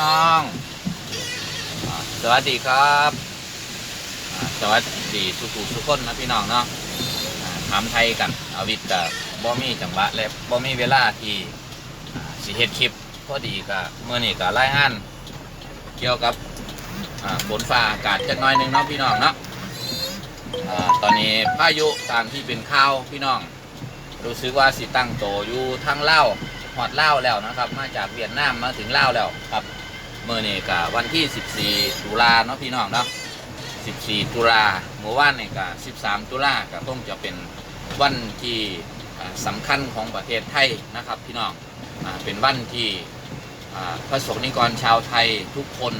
น้อง สวัสดีครับ สวัสดีทุกทุกคนนะพี่น้องเนาะถามไทยกันเอาวิทย์กับบ่มีจังหวะและบ่มีเวลาที่สิเฮ็ดคลิปพอดีก็เมื่อนี้ก็รายงานเกี่ยวกับฝนฟ้าอากาศจักน่อยนึงเนาะพี่น้องเนาะอ่าตอนนี้พายุตามที่เป็นข่าวพี่น้อง รู้สึกว่าสิตั้งโตอยู่ทางเล่าหอดเล่าแล้วนะครับ มาจากเวียดนามมาถึงเล่าแล้วครับ มื่อนี่กวันที่ 14 ตุลาเนาะพี่น้องเนาะ 14 ตุลาเมื่อวานนี่ก13 ตุลาก็คงจะเป็นวันที่อ่าสำคัญของประเทศไทยนะครับพี่น้องอเป็นวันที่พระสงฆ์นิกรชาวไทยทุกคน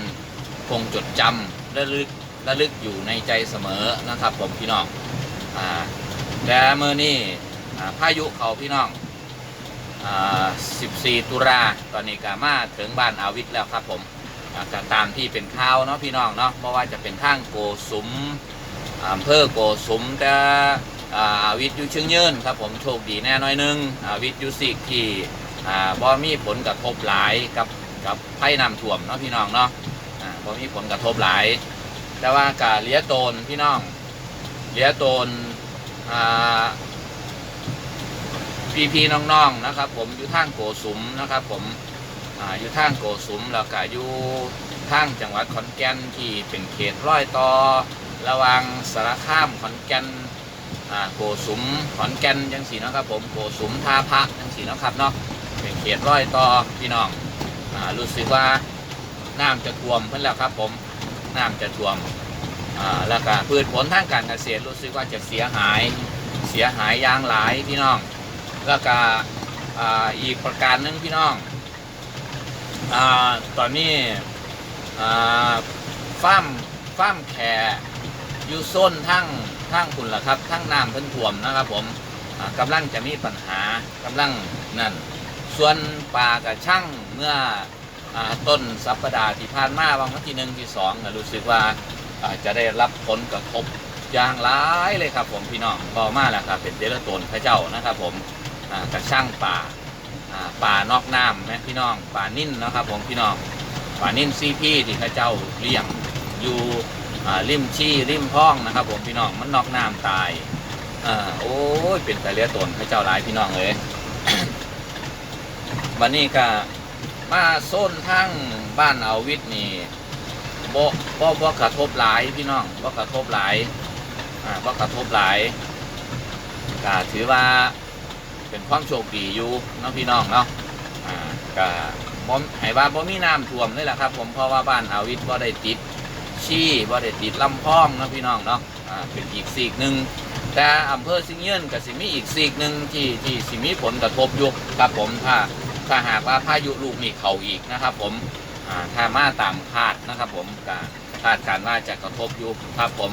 คงจดจำระลึกระลึกอยู่ในใจเสมอนะครับผมพี่น้องอและเมื่อนี่พายุเขาพี่น้องอ่า14 ตุลาตอนนี้ก็มาถึงบ้านอาวิทแล้วครับผม ก็ตามที่เป็นข่าวเนาะพี่น้องเนาะเพราะว่าจะเป็นทางโกสุมอำเภอโกสุมแต่อ่าวิทยู่เชิงยืนครับผมโชคดีแน่น้อยนึงอาวิทยู่สิกที่อ่าบ่มีผลกระทบหลายกับกับไผ่น้ำท่วมเนาะพี่น้องเนาะบ่มีผลกระทบหลาย แต่ว่ากาเลียโตนพี่น้องเลียโตนอ่าพี่พี่น้องๆนะครับ ผมอยู่ทางโกสุมนะครับ ผม อยู่ทางโกสุมแล้วก็อยู่ทางจังหวัดขอนแก่นที่เป็นเขตร้อยต่อระวังสารคามขอนแก่นอ่าโกสุมขอนแก่นจังสีนะครับผมโกสุมท่าพระจังสีนะครับเนาะเป็นเขตร้อยต่อพี่น้องอ่ารู้สึกว่าน้ำจะท่วมเพิ่นแล้วครับผมน้ำจะท่วมอ่าแล้วก็พืชผลทางการเกษตรรู้สึกว่าจะเสียหายเสียหายอย่างหลายพี่น้อง แล้วก็อ่าอีกประการหนึ่งพี่น้อง อาตอนนี้อ่าฟ้ามฟ้าร์มแขอยู่โซนทั้งทั้งคุณล่ะครับทั้งน้ำเพิ่นท่วมนะครับ ผมกำลังจะมีปัญหากำลังนั่น ส่วนปลากับช่างเมื่ออต้นสัปดาห์ที่ผ่านมาบางวันที่หนึ่งที่สองรู้สึกว่าจะได้รับผลกระทบอย่างร้ายเลยครับผมพี่น้องต่อมาแล้วครับเป็นเดลตนพระเจ้านะครับ ผมกระช่างป่า ป่านอกน้ำนะพี่น้องป่านิ่นนะครับผมพี่น้องป่านิ่นซีพี่ที่ข้าเจ้าเลี้ยงอยู่ริมชี้ริมพ้องนะครับ ผมพี่น้องมันนอกน้ำตายอ่าโอ้ยเป็นแต่เลี้ยตนข้าเจ้าหลายพี่น้องเลยวันนี้ก็มาโซนทั้งบ้านเอาวิทย์นี่บ่บ่บ่กระทบหลายพี่น้องบ่กระทบหลายอ่าบ่กระทบหลายก็ถือว่า เป็นความโชคดีอยู่เนาะพี่น้องเนาะอ่าก็บ่ให้ว่าบ่มีน้ำท่วมเลยล่ะครับ ผมเพราะว่าบ้านอาวิทบ่ได้ติดชี้บ่ได้ติดลำพองเนาะพี่น้องเนาะอ่าเป็นอีกซีกหนึ่งแต่อำเภอสิงห์เยินก็สิมีอีกซีกหนึ่งที่ที่สิมีผลกระทบอยู่ครับผมถ้าถ้าหากว่าพายุลูกนี้เข้าอีกนะครับ ผมอ่าถ้ามาตามคาดนะครับ ผมก็คาดการณ์ว่าจะกระทบอยู่ครับผม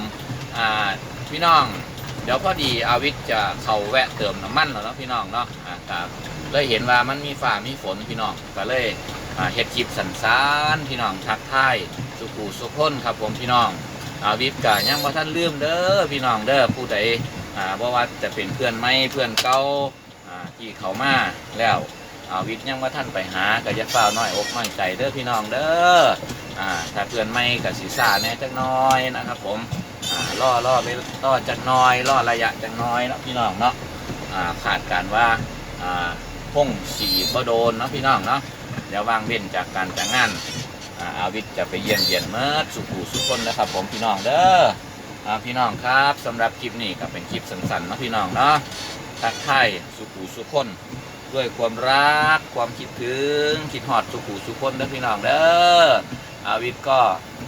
อ่าพี่น้อง เดี๋ยวพอดีอาวิทย์จะเข้าแวะเติมน้ำมันแล้วเนาะพี่น้องเนาะอ่าครับเลยเห็นว่ามันมีฝ่ามีฝนพี่น้องก็เลยอ่าเฮ็ดคลิปสันสานพี่น้องทักทายสุขูสุขคนครับผมพี่น้องอาวิทย์ก็ยังบ่าท่านลืมเด้อพี่น้องเด้อผู้ใดอ่าบ่ว่าจะเป็นเพื่อนไม่เพื่อนเก่าอ่าที่เขามาแล้วอาวิทย์ยังบ่าท่านไปหาก็อย่าเฝ้าน้อยอกน้อยใจเด้อพี่น้องเด้ออ่าถ้าเพื่อนไม่ก็สิซ่าแน่จักน้อยนะครับผม ล่อล่อไปล่อจักหน้อยล่อระยะจักหน้อยเนาะพี่น้องเนาะอ่าขาดการว่าอ่าพงสีบ่โดนเนาะพี่น้องเนาะเดี๋ยววางเว้นจากการจากงานอ่าอาวิทย์จะไปเยี่ยมเยียนเมื่อสุขูสุขคนนะครับผมพี่น้องเด้ออ่าพี่น้องครับสำหรับคลิปนี้ก็เป็นคลิปสั้นๆเนาะพี่น้องเนาะทักทายสุขูสุขคนด้วยความรักความคิดถึงคิดหอดสุขูสุขคนเด้อพี่น้องเด้ออาวิทย์ก็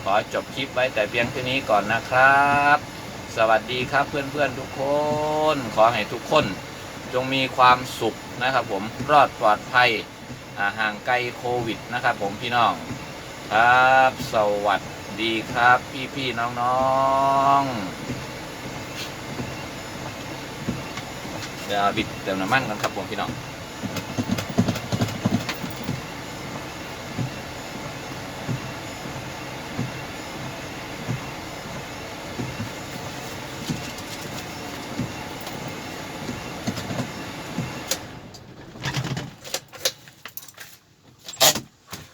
ขอจบคลิปไว้แต่เพียงเท่านี้ก่อนนะครับ สวัสดีครับเพื่อนๆทุกคน ขอให้ทุกคน จงมีความสุขนะครับ ผมรอดปลอดภัยห่างไกลโควิดนะครับ ผมพี่น้องครับ สวัสดีครับพี่ๆน้องๆเดี๋ยวบิดเติมน้ำมันกันครับผมพี่น้อง